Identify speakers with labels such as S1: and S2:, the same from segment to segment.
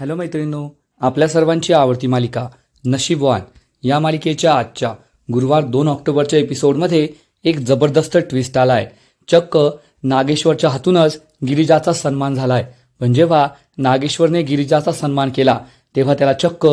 S1: Hello मैत्रिणींनो आपल्या सर्वांची आवडती मालिका नशीबवान या मालिकेच्या आजच्या गुरुवार दोन ऑक्टोबरच्या एपिसोडमध्ये एक जबरदस्त ट्विस्ट आलाय. चक्क नागेश्वरच्या हातूनच गिरिजाचा सन्मान झाला आहे पण जेव्हा नागेश्वरने गिरिजाचा सन्मान केला तेव्हा त्याला चक्क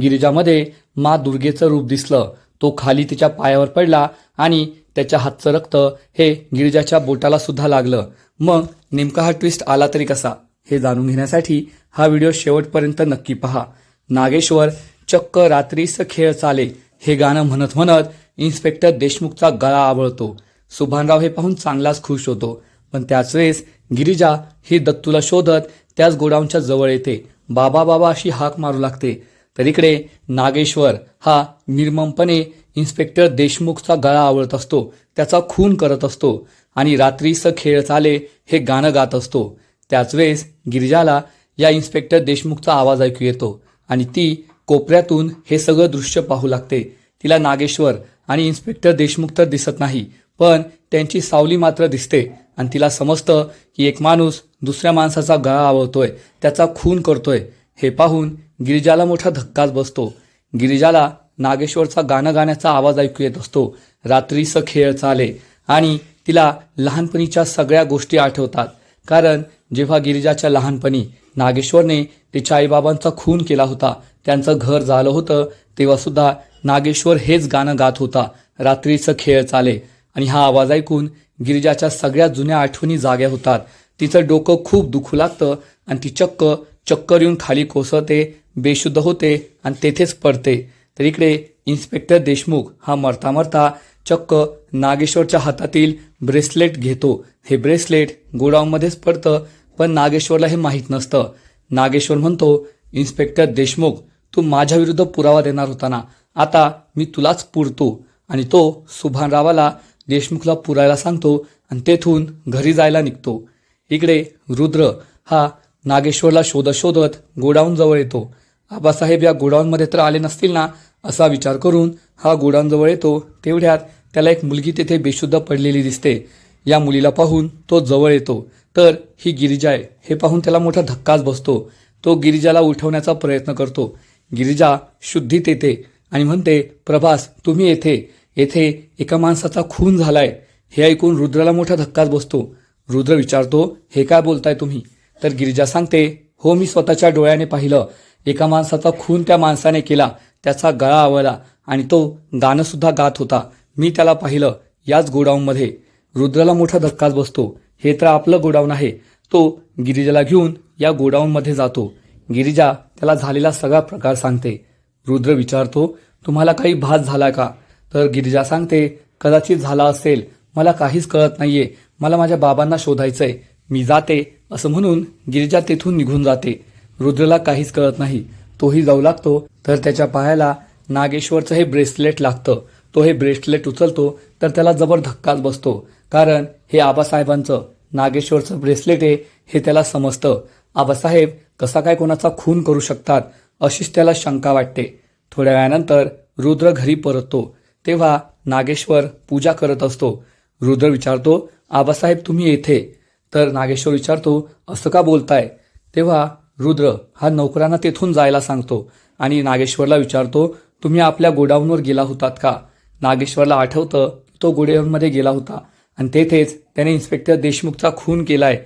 S1: गिरिजामध्ये मा दुर्गेचं रूप दिसलं. तो खाली तिच्या पायावर पडला आणि त्याच्या हातचं रक्त हे गिरिजाच्या बोटाला सुद्धा लागलं. मग नेमका हा ट्विस्ट आला तरी कसा? हे जाणून घेण्यासाठी हा व्हिडिओ शेवटपर्यंत नक्की पहा. नागेश्वर चक्क रात्रीस खेळ चाले हे गाणं म्हणत म्हणत इन्स्पेक्टर देशमुखचा गळा आवळतो. सुभानराव हे पाहून चांगलाच खुश होतो. पण त्याच वेळेस गिरिजा ही दत्तूला शोधत त्याच गोडाऊनच्या जवळ येते. बाबा बाबा अशी हाक मारू लागते. तर इकडे नागेश्वर हा निर्ममपणे इन्स्पेक्टर देशमुखचा गळा आवळत असतो. त्याचा खून करत असतो. आणि रात्रीस खेळ चाले हे गाणं गात असतो. त्याच वेळेस गिरिजाला या इन्स्पेक्टर देशमुखचा आवाज ऐकू येतो आणि ती कोपऱ्यातून हे सगळं दृश्य पाहू लागते. तिला नागेश्वर आणि इन्स्पेक्टर देशमुख तर दिसत नाही पण त्यांची सावली मात्र दिसते आणि तिला समजतं की एक माणूस दुसऱ्या माणसाचा गळा आवळतोय त्याचा खून करतोय. हे पाहून गिरिजाला मोठा धक्काच बसतो. गिरिजाला नागेश्वरचा गाणं गाण्याचा आवाज ऐकू येत असतो. रात्रीचं खेळ चाले आणि तिला लहानपणीच्या सगळ्या गोष्टी आठवतात. कारण जेव्हा गिरिजाच्या लहानपणी नागेश्वरने तिच्या आईबाबांचा खून केला होता. त्यांचं घर झालं होतं. तेव्हा सुद्धा नागेश्वर हेच गाणं गात होता. रात्रीचं खेळ चाले. आणि हा आवाज ऐकून गिरिजाच्या सगळ्या जुन्या आठवणी जाग्या होतात. तिचं डोकं खूप दुखू लागतं आणि ती चक्क चक्कर येऊन खाली कोसळते बेशुद्ध होते आणि तेथेच पडते. तर इकडे इन्स्पेक्टर देशमुख हा मरता मरता चक्क नागेश्वरच्या हातातील ब्रेसलेट घेतो. हे ब्रेसलेट गोडाऊनमध्येच पडतं. पण नागेश्वरला हे माहीत नसतं. नागेश्वर म्हणतो इन्स्पेक्टर देशमुख तू माझ्या विरुद्ध पुरावा देणार होता ना आता मी तुलाच पुरतो. आणि तो सुभानरावाला देशमुखला पुरायला सांगतो आणि तेथून घरी जायला निघतो. इकडे रुद्र हा नागेश्वरला शोधत शोधत गोडाऊनजवळ येतो. आबासाहेब या गोडाऊनमध्ये तर आले नसतील ना असा विचार करून हा गोडाऊनजवळ येतो. तेवढ्यात त्याला एक मुलगी तिथे बेशुद्ध पडलेली दिसते. या मुलीला पाहून तो जवळ येतो. तर ही गिरिजा आहे. हे पाहून त्याला मोठा धक्काच बसतो. तो गिरिजाला उठवण्याचा प्रयत्न करतो. गिरिजा शुद्धीत येते आणि म्हणते प्रभास तुम्ही येथे. येथे एका माणसाचा खून झालाय. हे ऐकून रुद्राला मोठा धक्काच बसतो. रुद्र विचारतो हे काय बोलताय तुम्ही? तर गिरिजा सांगते हो मी स्वतःच्या डोळ्याने पाहिलं. एका माणसाचा खून त्या माणसाने केला. त्याचा गळा आवळला आणि तो गाणंसुद्धा गात होता. मी त्याला पाहिलं याच गोडाऊनमध्ये. रुद्राला मोठा धक्काच बसतो. हे तर आपलं गोडाऊन आहे. तो गिरिजाला घेऊन या गोडाऊनमध्ये जातो. गिरिजा त्याला झालेला सगळा प्रकार सांगते. रुद्र विचारतो तुम्हाला काही भास झाला का? तर गिरिजा सांगते कदाचित झाला असेल. मला काहीच कळत नाहीये. मला माझ्या बाबांना शोधायचंय. मी जाते असं म्हणून गिरिजा तेथून निघून जाते. रुद्रला काहीच कळत नाही. तोही जाऊ लागतो. तर त्याच्या पायाला नागेश्वरचं हे ब्रेसलेट लागतं. तो हे ब्रेसलेट उचलतो तर त्याला जबर धक्काच बसतो. कारण हे आबासाहेबांचं नागेश्वरचं ब्रेसलेट आहे हे त्याला समजतं. आबासाहेब कसा काय कोणाचा खून करू शकतात अशीच त्याला शंका वाटते. थोड्या वेळानंतर रुद्र घरी परततो. तेव्हा नागेश्वर पूजा करत असतो. रुद्र विचारतो आबासाहेब तुम्ही येथे? तर नागेश्वर विचारतो असं का बोलताय? तेव्हा रुद्र हा नोकरांना तेथून जायला सांगतो आणि नागेश्वरला विचारतो तुम्ही आपल्या गोडाऊनवर गेला होतात का? नागेश्वरला आठवतं तो गोडाऊनमध्ये गेला होता. आणि तेथेच त्याने इन्स्पेक्टर देशमुखचा खून केला आहे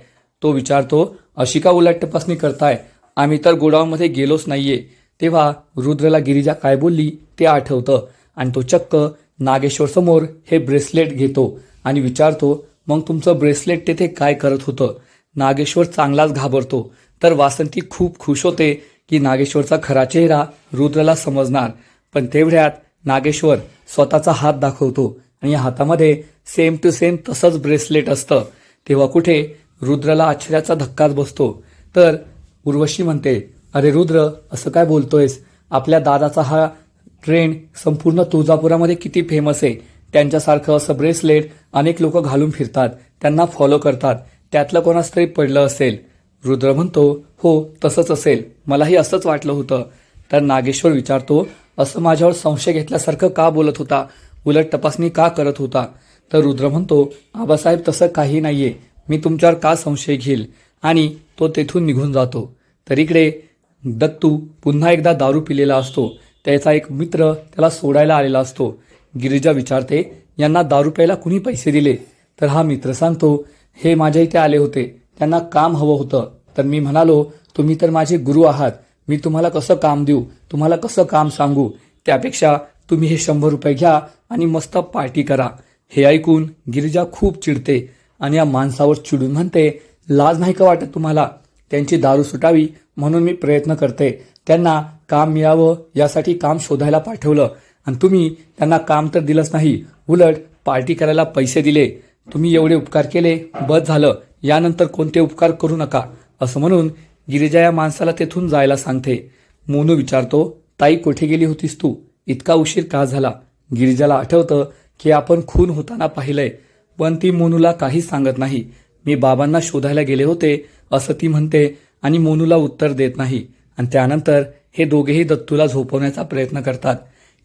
S1: तो विचारतो अशी का उलट तपासणी करताय. आम्ही तर गोडाऊनमध्ये गेलोच नाहीये. तेव्हा रुद्रला गिरिजा काय बोलली ते आठवतं. आणि तो चक्क नागेश्वर समोर हे ब्रेसलेट घेतो आणि विचारतो मग तुमचं ब्रेसलेट तेथे काय करत होतं? नागेश्वर चांगलाच घाबरतो. तर वासंती खूप खुश होते की नागेश्वरचा खरा चेहरा रुद्रला समजणार. पण तेवढ्यात नागेश्वर स्वतःचा हात दाखवतो आणि या हातामध्ये सेम टू सेम तसंच ब्रेसलेट असतं. तेव्हा कुठे रुद्रला आश्चर्याचा धक्काच बसतो. तर उर्वशी म्हणते अरे रुद्र असं काय बोलतोयस? आपल्या दादाचा हा ट्रेंड संपूर्ण तुळजापुरामध्ये किती फेमस आहे. त्यांच्यासारखं असं ब्रेसलेट अनेक लोक घालून फिरतात. त्यांना फॉलो करतात. त्यातलं कोणास तरी पडलं असेल. रुद्र म्हणतो हो तसंच असेल. मलाही असंच वाटलं होतं. तर नागेश्वर विचारतो असं माझ्यावर संशय घेतल्यासारखं का बोलत होता? उलट तपासणी का करत होता? तर रुद्र म्हणतो आबासाहेब तसं काही नाहीये. मी तुमच्यावर का संशय घेईल? आणि तो तेथून निघून जातो. तर इकडे दत्तू पुन्हा एकदा दारू पिलेला असतो. त्याचा एक मित्र त्याला सोडायला आलेला असतो. गिरिजा विचारते यांना दारू प्यायला कुणी पैसे दिले? तर हा मित्र सांगतो हे माझ्या इथे आले होते. त्यांना काम हवं होतं. तर मी म्हणालो तुम्ही तर माझे गुरु आहात. मी तुम्हाला कसं काम देऊ? तुम्हाला कसं काम सांगू? त्यापेक्षा तुम्ही हे शंभर रुपये घ्या आणि मस्त पार्टी करा. हे ऐकून गिरिजा खूप चिडते आणि या माणसावर चिडून म्हणते लाज नाही का वाटत तुम्हाला? त्यांची दारू सुटावी म्हणून मी प्रयत्न करते. त्यांना काम मिळावं यासाठी काम शोधायला पाठवलं. आणि तुम्ही त्यांना काम तर दिलंच नाही. उलट पार्टी करायला पैसे दिले. तुम्ही एवढे उपकार केले. बस झालं. यानंतर कोणते उपकार करू नका. असं म्हणून गिरिजा या माणसाला तेथून जायला सांगते. मोनू विचारतो ताई कुठे गेली होतीस तू? इतका उशीर का झाला? गिरिजाला आठवतं की आपण खून होताना पाहिलंय पण ती मोनूला काहीच सांगत नाही. मी बाबांना शोधायला गेले होते असं ती म्हणते आणि मोनूला उत्तर देत नाही. आणि त्यानंतर हे दोघेही दत्तूला झोपवण्याचा प्रयत्न करतात.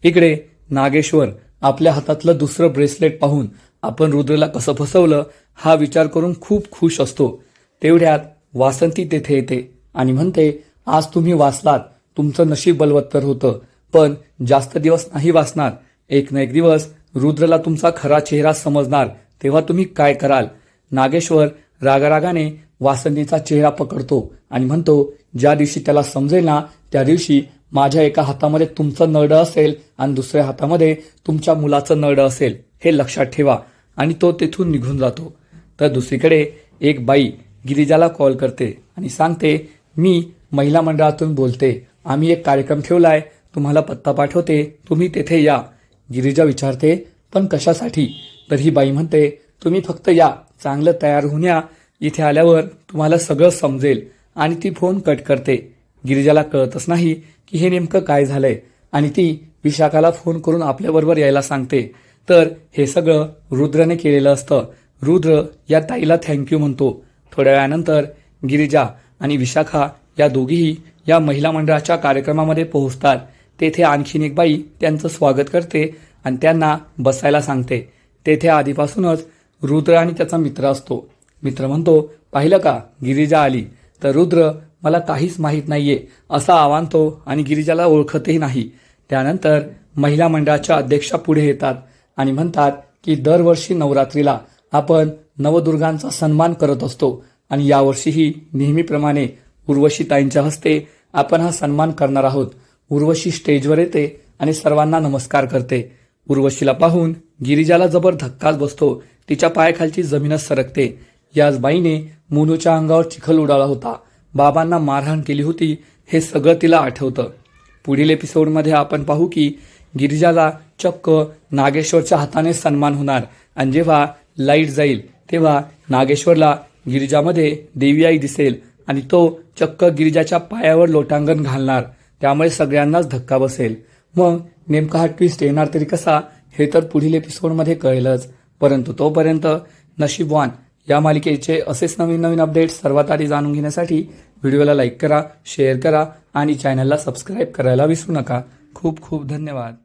S1: इकडे नागेश्वर आपल्या हातातलं दुसरं ब्रेसलेट पाहून आपण रुद्रला कसं फसवलं हा विचार करून खूप खुश असतो. तेवढ्यात वासंती तेथे येते आणि म्हणते आज तुम्ही वाचलात तुमचं नशीब बलवत्तर होतं पण जास्त दिवस नाही वाचणार. एक ना एक दिवस रुद्रला तुमचा खरा चेहरा समजणार तेव्हा तुम्ही काय कराल? नागेश्वर रागारागाने वासंतीचा चेहरा पकडतो आणि म्हणतो ज्या दिवशी त्याला समजेल ना त्या दिवशी माझ्या एका हातामध्ये तुमचं नरडं असेल आणि दुसऱ्या हातामध्ये तुमच्या मुलाचं नड असेल हे लक्षात ठेवा आणि तो तेथून निघून जातो. तर दुसरीकडे एक बाई गिरिजाला कॉल करते आणि सांगते मी महिला मंडळातून बोलते. आम्ही एक कार्यक्रम ठेवला आहे तुम्हाला पत्ता पाठवते तुम्ही तेथे या. गिरिजा विचारते पण कशासाठी? तर ही बाई म्हणते तुम्ही फक्त या चांगलं तयार होऊन या. इथे आल्यावर तुम्हाला सगळं समजेल. आणि ती फोन कट करते. गिरिजाला कळतच नाही की हे नेमकं काय झालंय. आणि ती विशाखाला फोन करून आपल्याबरोबर यायला सांगते. तर हे सगळं रुद्रने केलेलं असतं. रुद्र या ताईला थँक्यू म्हणतो. थोड्या वेळानंतर गिरिजा आणि विशाखा या दोघीही या महिला मंडळाच्या कार्यक्रमामध्ये पोहोचतात. तेथे आणखीन एक बाई त्यांचं स्वागत करते आणि त्यांना बसायला सांगते. तेथे आधीपासूनच रुद्र आणि त्याचा मित्र असतो. मित्र म्हणतो पाहिलं का गिरिजा आली. तर रुद्र मला काहीच माहीत नाहीये. असा आव्हान तो आणि गिरिजाला ओळखतही नाही. त्यानंतर महिला मंडळाच्या अध्यक्षा पुढे येतात आणि म्हणतात की दरवर्षी नवरात्रीला आपण नवदुर्गांचा सन्मान करत असतो आणि यावर्षीही नेहमीप्रमाणे उर्वशी ताईंच्या हस्ते आपण हा सन्मान करणार आहोत. उर्वशी स्टेजवर येते आणि सर्वांना नमस्कार करते. उर्वशीला पाहून गिरिजाला जबर धक्काच बसतो. तिच्या पायाखालची जमीनच सरकते. याच बाईने मुनूच्या अंगावर चिखल उडाला होता. बाबांना मारहाण केली होती हे सगळं तिला आठवतं. पुढील एपिसोडमध्ये आपण पाहू की गिरिजाला चक्क नागेश्वरच्या हाताने सन्मान होणार. आणि जेव्हा लाइट जाईल तेव्हा नागेश्वरला गिरिजामध्ये देवी आई दिसेल आणि तो चक्क गिरिजाच्या पायावर लोटांगण घालणार. त्यामुळे सगळ्यांनाच धक्का बसेल. मग नेमका हा ट्विस्ट येणार तरी कसा हे तर पुढील एपिसोडमध्ये कळेलच. परंतु तोपर्यंत नशीबवान या मालिकेचे असेच नवीन नवीन अपडेट्स सर्वात आधी जाणून घेण्यासाठी व्हिडिओला लाईक करा शेअर करा आणि चॅनलला सबस्क्राईब करायला विसरू नका. खूप खूप धन्यवाद.